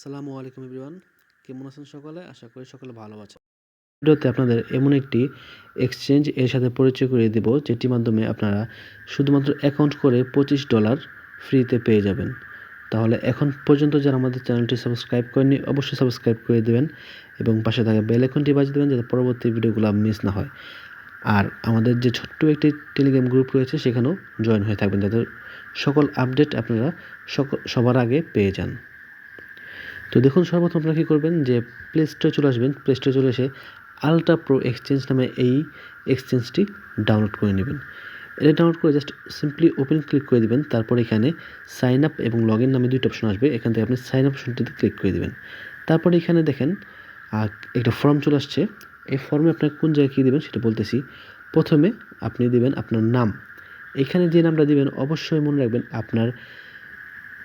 আসসালামু আলাইকুম এভরিওয়ান। কেমন আছেন সকলে? আশা করি সকলে ভালো আছেন। ভিডিওতে আপনাদের এমন একটি এক্সচেঞ্জ এর সাথে পরিচয় করিয়ে দেব, যেটির মাধ্যমে আপনারা শুধুমাত্র অ্যাকাউন্ট করে পঁচিশ ডলার ফ্রিতে পেয়ে যাবেন। তাহলে এখন পর্যন্ত যারা আমাদের চ্যানেলটি সাবস্ক্রাইব করেনি অবশ্যই সাবস্ক্রাইব করে দেবেন এবং পাশে থাকা বেল আইকনটি বাজিয়ে দেবেন, যাতে পরবর্তী ভিডিওগুলো মিস না হয়। আর আমাদের যে ছোট্ট একটি টেলিগ্রাম গ্রুপ রয়েছে, সেখানেও জয়েন হয়ে থাকবেন, যাতে সকল আপডেট আপনারা সবার আগে পেয়ে যান। তো দেখুন, সর্বপ্রথম আপনারা কী করবেন যে প্লে স্টোরে চলে আসবেন। প্লে স্টোরে চলে এসে আলট্রা প্রো এক্সচেঞ্জ নামে এই এক্সচেঞ্জটি ডাউনলোড করে নেবেন। এটা ডাউনলোড করে জাস্ট সিম্পলি ওপেন ক্লিক করে দিবেন। তারপর এখানে সাইন আপ এবং লগ ইন নামে দুইটা অপশন আসবে। এখান থেকে আপনি সাইন আপ অপশনটিতে ক্লিক করে দিবেন। তারপরে এখানে দেখেন একটা ফর্ম চলে আসছে। এই ফর্মে আপনার কোন জায়গায় কী দেবেন সেটা বলতেছি। প্রথমে আপনি দেবেন আপনার নাম। এখানে যে নামটা দিবেন, অবশ্যই মনে রাখবেন আপনার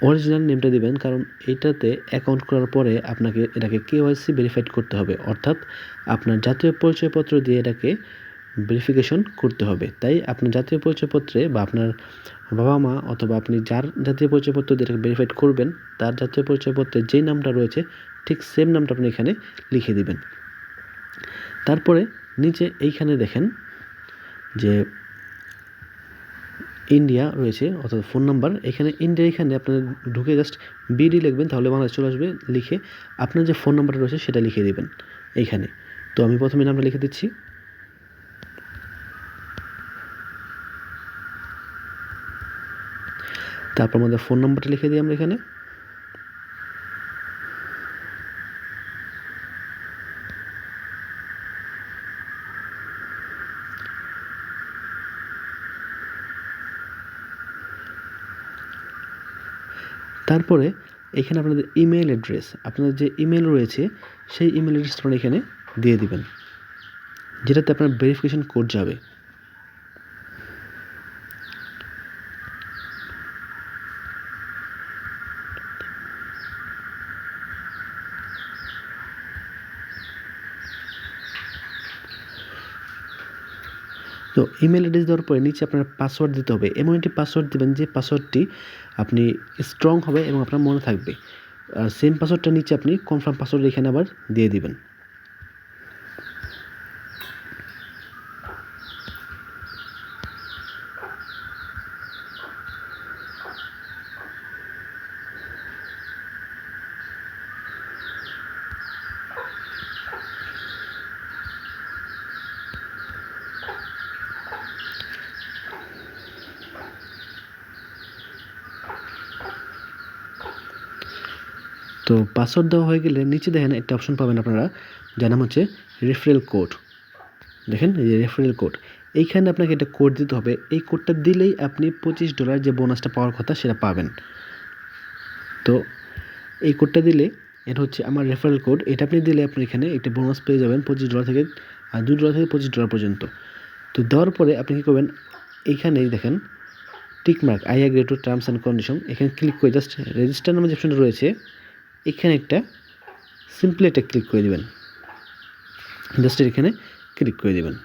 অরিজিনাল নেমটা দিবেন, কারণ এটাতে অ্যাকাউন্ট করার পরে আপনাকে এটাকে কেওয়াইসি ভেরিফাইড করতে হবে। অর্থাৎ আপনার জাতীয় পরিচয়পত্র দিয়ে এটাকে ভেরিফিকেশন করতে হবে। তাই আপনার জাতীয় পরিচয়পত্রে বা আপনার বাবা মা অথবা আপনি যার জাতীয় পরিচয়পত্র দিয়ে এটাকে ভেরিফাইড করবেন, তার জাতীয় পরিচয়পত্রে যেই নামটা রয়েছে, ঠিক সেম নামটা আপনি এখানে লিখে দিবেন। তারপরে নিচে এইখানে দেখেন যে ইন্ডিয়া রয়েছে, অর্থাৎ ফোন নাম্বার এখানে ইন্ডিয়া এখানে আপনার ঢুকে জাস্ট বিডি লিখবেন, তাহলে বাংলাদেশ চলে আসবে, লিখে আপনার যে ফোন নাম্বারটা রয়েছে সেটা লিখে দেবেন, এইখানে। তো আমি প্রথমে নামটা লিখে দিচ্ছি। তারপর আমাদের ফোন নাম্বারটা লিখে দিই আমরা এখানে। তারপরে এখানে আপনাদের ইমেল অ্যাড্রেস আপনাদের যে ইমেল রয়েছে, সেই ইমেল অ্যাড্রেসটা এখানে দিয়ে দিবেন। যেটাতে আপনার ভেরিফিকেশন কোড যাবে। তো ইমেল অ্যাড্রেস দেওয়ার পরে নিচে আপনার পাসওয়ার্ড দিতে হবে। এমন একটি পাসওয়ার্ড দেবেন যে পাসওয়ার্ডটি আপনি স্ট্রং হবে এবং আপনার মনে থাকবে। আর সেম পাসওয়ার্ডটা নিচে আপনি কনফার্ম পাসওয়ার্ড এখানে আবার দিয়ে দিবেন। তো পাসওয়ার্ড দেওয়া হয়ে গেলে নিচে দেখেন একটা অপশন পাবেন আপনারা, যার নাম হচ্ছে রেফারেল কোড দেখেন এই যে রেফারেল কোড এইখানে আপনাকে একটা কোড দিতে হবে। এই কোডটা দিলেই আপনি পঁচিশ ডলার যে বোনাসটা পাওয়ার কথা সেটা পাবেন। তো এই কোডটা দিলে এটা হচ্ছে আমার রেফারেল কোড এটা আপনি দিলে আপনি এখানে একটা বোনাস পেয়ে যাবেন পঁচিশ ডলার থেকে, আর দু ডলার থেকে পঁচিশ ডলার পর্যন্ত। তো দেওয়ার পরে আপনি কী করবেন, এইখানেই দেখেন tick mark I agree to terms and condition এখানে ক্লিক করে জাস্ট রেজিস্টার নামে যে অপশনটা রয়েছে এখানে একটা সিম্পলি একটা ক্লিক করে দেবেন। জাস্ট এখানে ক্লিক করে দেবেন।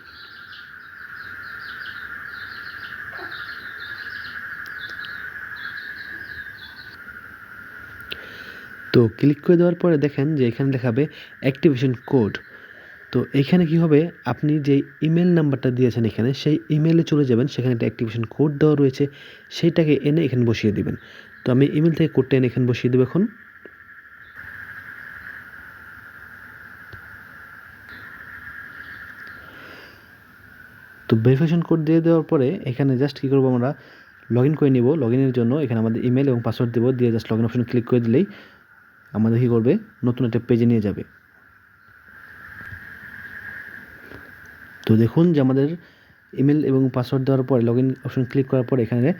তো ক্লিক করে দেওয়ার পরে দেখেন যে এখানে দেখাবে অ্যাক্টিভেশন কোড তো এখানে কি হবে? আপনি যে ইমেল নাম্বারটা দিয়েছেন এখানে, সেই ইমেলে চলে যাবেন, সেখানে একটা অ্যাক্টিভেশন কোড দেওয়া রয়েছে, সেইটাকে এনে এখানে বসিয়ে দিবেন। তো আমি ইমেল থেকে কোডটা এনে এখানে বসিয়ে দেবো এখন। তো ভেরিফিকেশন কোড দিয়ে দেওয়ার পরে এখানে জাস্ট কী করব আমরা? লগ ইন করে নিব। লগ ইনের জন্য এখানে আমাদের ইমেল এবং পাসওয়ার্ড দেবো। দিয়ে just log in option click করে দিলেই আমাদের কী করবে? নতুন একটা পেজে নিয়ে যাবে। তো দেখুন যে আমাদের ইমেল এবং পাসওয়ার্ড দেওয়ার পরে লগ ইন অপশন ক্লিক করার পরে এখানে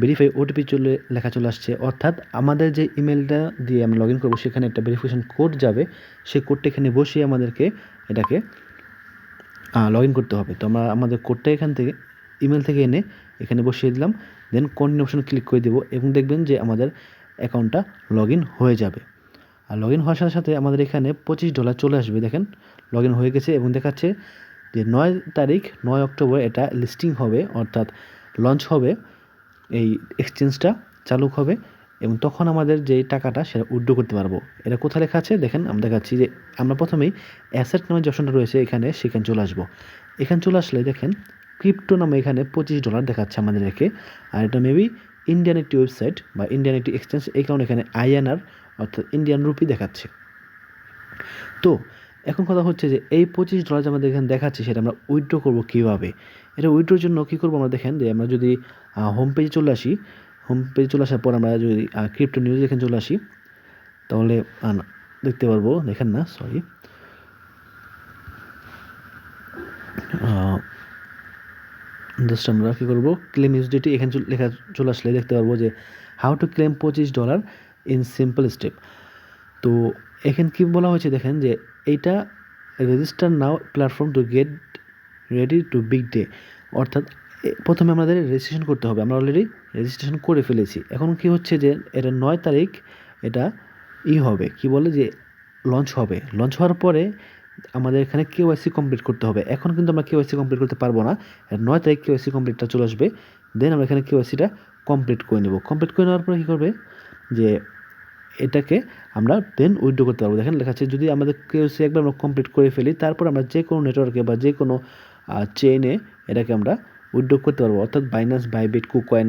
ভেরিফাই ওটিপি চলে, লেখা চলে আসছে। অর্থাৎ আমাদের যে ইমেলটা দিয়ে আমরা লগ ইন করব, সেখানে একটা ভেরিফিকেশন কোড যাবে। সেই কোডটা এখানে বসিয়ে আমাদেরকে এটাকে লগ ইন করতে হবে। তো আমরা আমাদের কোডটা এখান থেকে ইমেল থেকে এনে এখানে বসিয়ে দিলাম। দেন কন্টিনিউ অপশন ক্লিক করে দেবো এবং দেখবেন যে আমাদের অ্যাকাউন্টটা লগ ইন হয়ে যাবে। আর লগ ইন হওয়ার সাথে সাথে আমাদের এখানে পঁচিশ ডলার চলে আসবে, দেখেন। লগ ইন হয়ে গেছে এবং দেখাচ্ছে যে নয় তারিখ, নয় অক্টোবর এটা লিস্টিং হবে, অর্থাৎ লঞ্চ হবে। এই এক্সচেঞ্জটা চালু হবে। এবং তখন আমাদের যে টাকাটা সেটা উইথড্র করতে পারব। এটা কোথায় লেখা আছে? দেখেন আমরা দেখাচ্ছি যে আমরা প্রথমেই অ্যাসেট নামে যে অপশনটা রয়েছে, এখানে, সেখানে চলে আসব। এখানে চলে আসলে দেখেন ক্রিপ্টো নামে এখানে পঁচিশ ডলার দেখাচ্ছে আমাদের রেখে আর এটা মেবি ইন্ডিয়ান একটি ওয়েবসাইট বা ইন্ডিয়ান একটি এক্সচেঞ্জ এই কারণে এখানে আইএনআর অর্থাৎ ইন্ডিয়ান রুপি দেখাচ্ছে। তো, এখন কথা হচ্ছে যে এই পঁচিশ ডলার যে আমাদের এখানে দেখাচ্ছে, সেটা আমরা উইথড্র করব কীভাবে? এটা উইথড্রোর জন্য কী করব আমরা দেখেন, যে আমরা যদি হোম পেজে চলে আসি হোম পেজে চলে আসার পর আমরা যদি ক্রিপ্টো নিউজ এখানে চলে আসি, তাহলে দেখতে পারব, দেখেন না সরি জাস্ট আমরা কী করব ক্লেম ইউসডিটি এখানে লেখা, চলে আসলে দেখতে পারব যে হাউ টু ক্লেম পঁচিশ ডলার ইন সিম্পল স্টেপ তো এখানে কি বলা হয়েছে দেখেন যে, এইটা register now platform to get ready to big day অর্থাৎ প্রথমে আমাদের রেজিস্ট্রেশন করতে হবে। আমরা অলরেডি রেজিস্ট্রেশন করে ফেলেছি। এখন কি হচ্ছে যে, এটা নয় তারিখ, এটা ই হবে। কি বলে যে লঞ্চ হবে। লঞ্চ হওয়ার পরে আমাদের এখানে কেওয়াইসি কমপ্লিট করতে হবে। এখন কিন্তু আমরা কেওয়াইসি কমপ্লিট করতে পারব না। নয় তারিখ কেওয়াইসি কমপ্লিটটা চলে আসবে। দেন আমরা এখানে কেওয়াইসিটা কমপ্লিট করে নেব। কমপ্লিট করে নেওয়ার পরে কী করবে যে, এটাকে আমরা দেন উইড্রো করতে পারব। দেখেন লেখা আছে, যদি আমাদের কেওসি একবার আমরা কমপ্লিট করে ফেলি, তারপর আমরা যে কোনো নেটওয়ার্কে বা যে কোনো চেইনে এটাকে আমরা উইথড্র করতে পারব। অর্থাৎ বাইনান্স বাইবিট কুকয়েন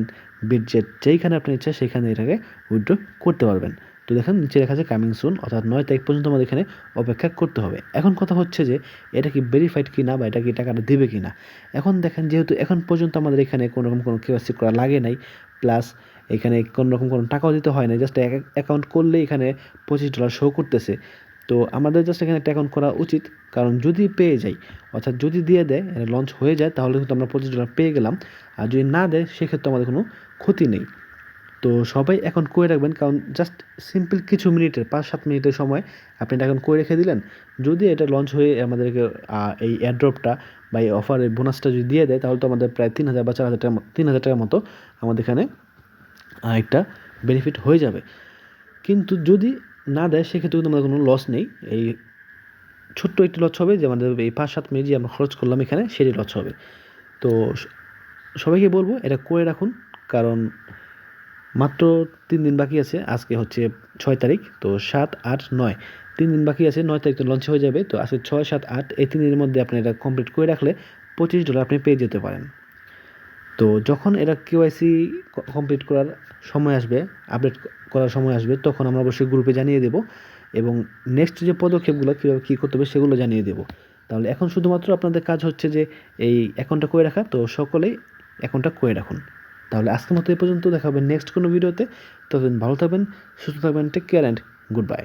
বিটজেট যেইখানে আপনি ইচ্ছা সেখানে এটাকে উইথড্র করতে পারবেন। তো দেখেন, নিচে লেখা আছে কামিং সুন অর্থাৎ নয় তারিখ পর্যন্ত আমাদের এখানে অপেক্ষা করতে হবে। এখন কথা হচ্ছে যে, এটা কি ভেরিফাইড কি না বা এটা কি টাকাটা দেবে কি না এখন দেখেন, যেহেতু এখন পর্যন্ত আমাদের এখানে কোনো রকম কোনো কেওয়াইসি করা লাগে নাই প্লাস এখানে কোনো রকম কোনো টাকাও দিতে হয় না জাস্ট অ্যাকাউন্ট করলে এখানে পঁচিশ ডলার শো করতেছে। তো আমাদের জাস্ট এখানে একটা অ্যাকাউন্ট করা উচিত। কারণ যদি পেয়ে যাই, অর্থাৎ যদি দিয়ে দেয়, এটা লঞ্চ হয়ে যায়, তাহলে কিন্তু আমরা পঁচিশ ডলার পেয়ে গেলাম। আর যদি না দেয়, সেক্ষেত্রে আমাদের কোনো ক্ষতি নেই। তো সবাই এখন করে রাখবেন, কারণ জাস্ট সিম্পল কিছু মিনিটের, পাঁচ সাত মিনিটের সময় আপনি এটা অ্যাকাউন্ট করে রেখে দিলেন। যদি এটা লঞ্চ হয়ে আমাদেরকে এই এয়ারড্রপটা বা এই অফারের বোনাসটা যদি দিয়ে দেয়, তাহলে তো আমাদের প্রায় তিন হাজার বা চার হাজার টাকা তিন হাজার টাকার মতো আমাদের এখানে একটা বেনিফিট হয়ে যাবে। কিন্তু যদি না দেয়, সেক্ষেত্রে কিন্তু আমাদের কোনো লস নেই। এই ছোট্ট একটি লস হবে যে আমাদের এই পাঁচ সাত মিনিট যে আমরা খরচ করলাম এখানে, সেটি লস হবে। তো সবাইকে বলব, এটা করে রাখুন, কারণ মাত্র তিন দিন বাকি আছে, আজকে হচ্ছে ছয় তারিখ, তো সাত, আট, নয়। তিন দিন বাকি আছে, নয় তারিখ তো লঞ্চ হয়ে যাবে, তো আজকে ছয়, সাত, আট, এই তিন দিনের মধ্যে আপনি এটা কমপ্লিট করে রাখলে পঁচিশ ডলার আপনি পেয়ে যেতে পারেন। তো যখন এটা কেওয়াইসি কমপ্লিট করার সময় আসবে আপডেট করার সময় আসবে, তখন আমরা অবশ্যই গ্রুপে জানিয়ে দেব এবং নেক্সট যে পদক্ষেপগুলো কীভাবে কী করতে হবে সেগুলো জানিয়ে দেব। তাহলে এখন শুধুমাত্র আপনাদের কাজ হচ্ছে যে এই অ্যাকাউন্টটা করে রাখা, তো সকলেই অ্যাকাউন্টটা করে রাখুন। তাহলে আজকের মতো এই পর্যন্ত দেখা হবে নেক্সট কোনো ভিডিওতে ততদিন ভালো থাকবেন, সুস্থ থাকবেন take care and good bye